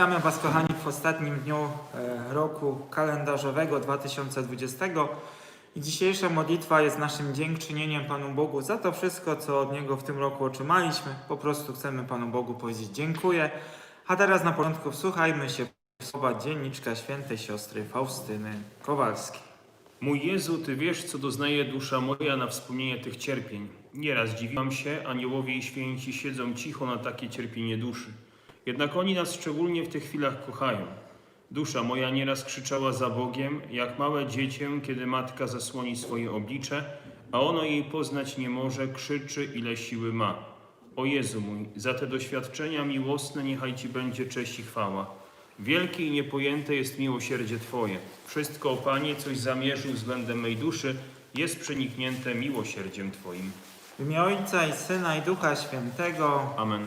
Witamy Was kochani w ostatnim dniu e, roku kalendarzowego 2020 i dzisiejsza modlitwa jest naszym dziękczynieniem Panu Bogu za to wszystko, co od Niego w tym roku otrzymaliśmy. Po prostu chcemy Panu Bogu powiedzieć dziękuję. A teraz na początku wsłuchajmy się w słowa dzienniczka świętej siostry Faustyny Kowalskiej. Mój Jezu, Ty wiesz, co doznaje dusza moja na wspomnienie tych cierpień. Nieraz dziwiłam się, aniołowie i święci siedzą cicho na takie cierpienie duszy. Jednak oni nas szczególnie w tych chwilach kochają. Dusza moja nieraz krzyczała za Bogiem, jak małe dziecię, kiedy matka zasłoni swoje oblicze, a ono jej poznać nie może, krzyczy, ile siły ma. O Jezu mój, za te doświadczenia miłosne niechaj Ci będzie cześć i chwała. Wielkie i niepojęte jest miłosierdzie Twoje. Wszystko, o Panie, coś zamierzył względem mej duszy, jest przeniknięte miłosierdziem Twoim. W imię Ojca i Syna i Ducha Świętego. Amen.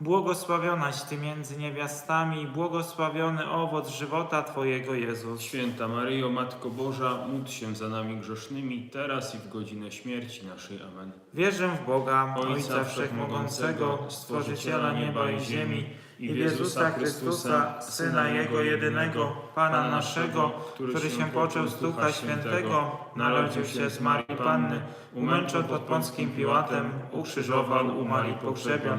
błogosławionaś Ty między niewiastami i błogosławiony owoc żywota Twojego Jezus. Święta Maryjo, Matko Boża, módl się za nami grzesznymi, teraz i w godzinę śmierci naszej. Amen. Wierzę w Boga, Ojca Ojca Wszechmogącego, Stworzyciela nieba i ziemi i w Jezusa Chrystusa, Syna Jego jedynego, Pana naszego, który się począł z Ducha Świętego, narodził się z Marii Panny, umęczon pod Pąckim Piłatem, ukrzyżował, umarł i pogrzebion,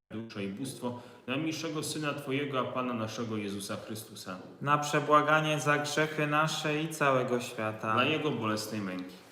duszę i bóstwo najmilszego Syna Twojego, a Pana naszego Jezusa Chrystusa. na przebłaganie za grzechy nasze i całego świata. Dla Jego bolesnej męki.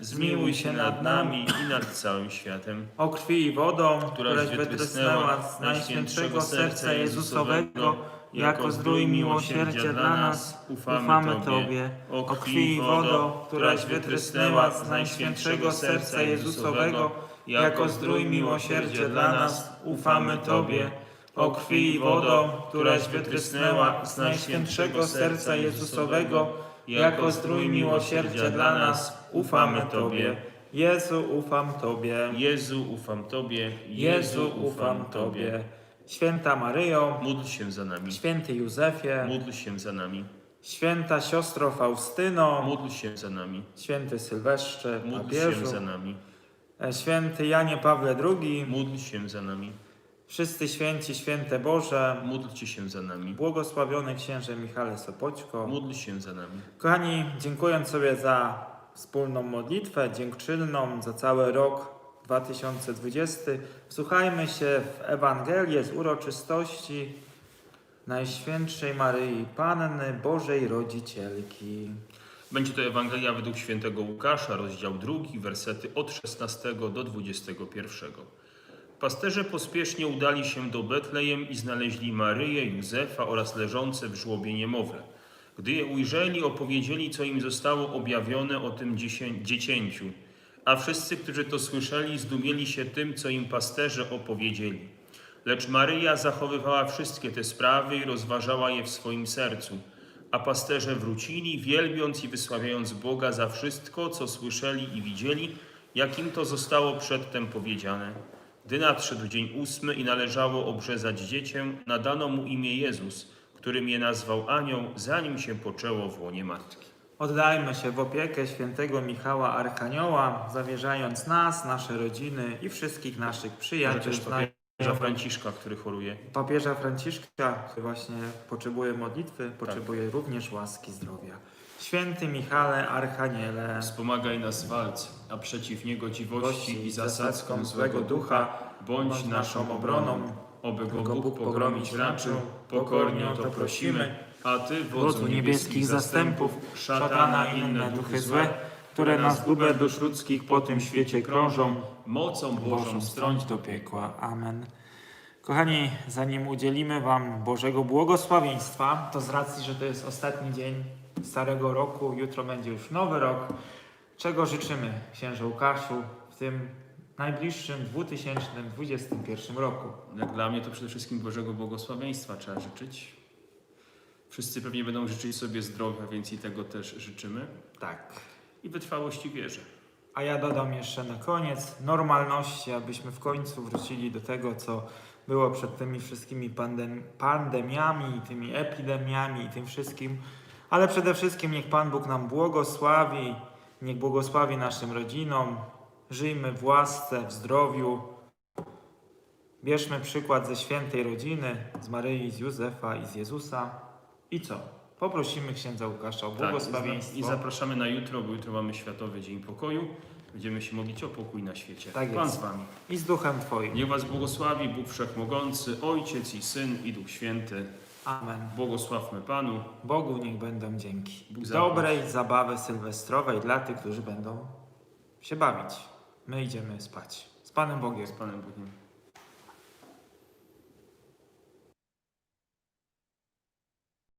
zmiłuj się nad nami i nad całym światem. o krwi i wodą, Któraś wytrysnęła z Najświętszego Serca Jezusowego, jako zdrój miłosierdzia dla nas, ufamy Tobie. O krwi i wodą, któraś wytrysnęła z Najświętszego Serca Jezusowego, jako zdrój miłosierdzia dla nas, ufamy Tobie. O krwi i wodą, któraś wytrysnęła z Najświętszego Serca Jezusowego, jako zdrój miłosierdzia dla nas, ufamy Tobie. Jezu, ufam Tobie. Jezu, ufam Tobie. Jezu, ufam Tobie. Święta Maryjo, Módl się za nami. święty Józefie, Módl się za nami. święta siostro Faustyno, Módl się za nami. święty Sylwestrze, Módl się papieżu, za nami. e, święty Janie Pawle II, Módl się za nami. Wszyscy święci, święte Boże, Módlcie się za nami. błogosławiony księże Michale Sopoćko. Módl się za nami. Kochani, dziękuję sobie za wspólną modlitwę dziękczynną, za cały rok 2020. Wsłuchajmy się w Ewangelię z uroczystości Najświętszej Maryi Panny Bożej Rodzicielki. Będzie to Ewangelia według świętego Łukasza, rozdział 2, wersety od 16 do 21. Pasterze pospiesznie udali się do Betlejem i znaleźli Maryję, Józefa oraz leżące w żłobie niemowlę. Gdy je ujrzeli, opowiedzieli, co im zostało objawione o tym dziecięciu. A wszyscy, którzy to słyszeli, zdumieli się tym, co im pasterze opowiedzieli. Lecz Maryja zachowywała wszystkie te sprawy i rozważała je w swoim sercu. A pasterze wrócili, wielbiąc i wysławiając Boga za wszystko, co słyszeli i widzieli, jak im to zostało przedtem powiedziane. Gdy nadszedł dzień ósmy i należało obrzezać dziecię, nadano mu imię Jezus, którym je nazwał anioł, zanim się poczęło w łonie matki. Oddajmy się w opiekę świętego Michała Archanioła, zawierzając nas, nasze rodziny i wszystkich naszych przyjaciół. Papieża Franciszka, który choruje. Papieża Franciszka, który właśnie potrzebuje modlitwy, potrzebuje również łaski zdrowia. Święty Michale Archaniele, Wspomagaj nas w walce, a przeciw niegodziwości i zasadzkom złego ducha. bądź naszą obroną. Oby go Bóg pogromić raczył, pokornie o to prosimy. A Ty, wodzu niebieskich zastępów, szatana i inne duchy złe, które na zgubę dusz ludzkich po tym świecie krążą, mocą Bożą strąć do piekła. Amen. Kochani, zanim udzielimy Wam Bożego błogosławieństwa, to z racji, że to jest ostatni dzień Starego Roku, jutro będzie już Nowy Rok, czego życzymy księże Łukaszu w tym najbliższym 2021 roku. Jak dla mnie to przede wszystkim Bożego błogosławieństwa trzeba życzyć. Wszyscy pewnie będą życzyć sobie zdrowia, więc i tego też życzymy. Tak. I wytrwałości wierzy. A ja dodam jeszcze na koniec normalności, abyśmy w końcu wrócili do tego, co było przed tymi wszystkimi pandem pandemiami, tymi epidemiami i tym wszystkim. Ale przede wszystkim niech Pan Bóg nam błogosławi, niech błogosławi naszym rodzinom. Żyjmy w łasce, w zdrowiu. Bierzmy przykład ze świętej rodziny, z Maryi, z Józefa i z Jezusa. I co? Poprosimy księdza Łukasza o Tak, błogosławieństwo. I zapraszamy na jutro, bo jutro mamy Światowy Dzień Pokoju. Będziemy się modlić o pokój na świecie. Tak Pan jest. z Wami. I z duchem Twoim. Niech Was błogosławi Bóg Wszechmogący, Ojciec i Syn i Duch Święty. Amen. Błogosławmy Panu. Bogu niech będą dzięki. Bóg. Dobrej zabawy sylwestrowej dla tych, którzy będą się bawić. My idziemy spać. Z Panem Bogiem. Z Panem Bogiem.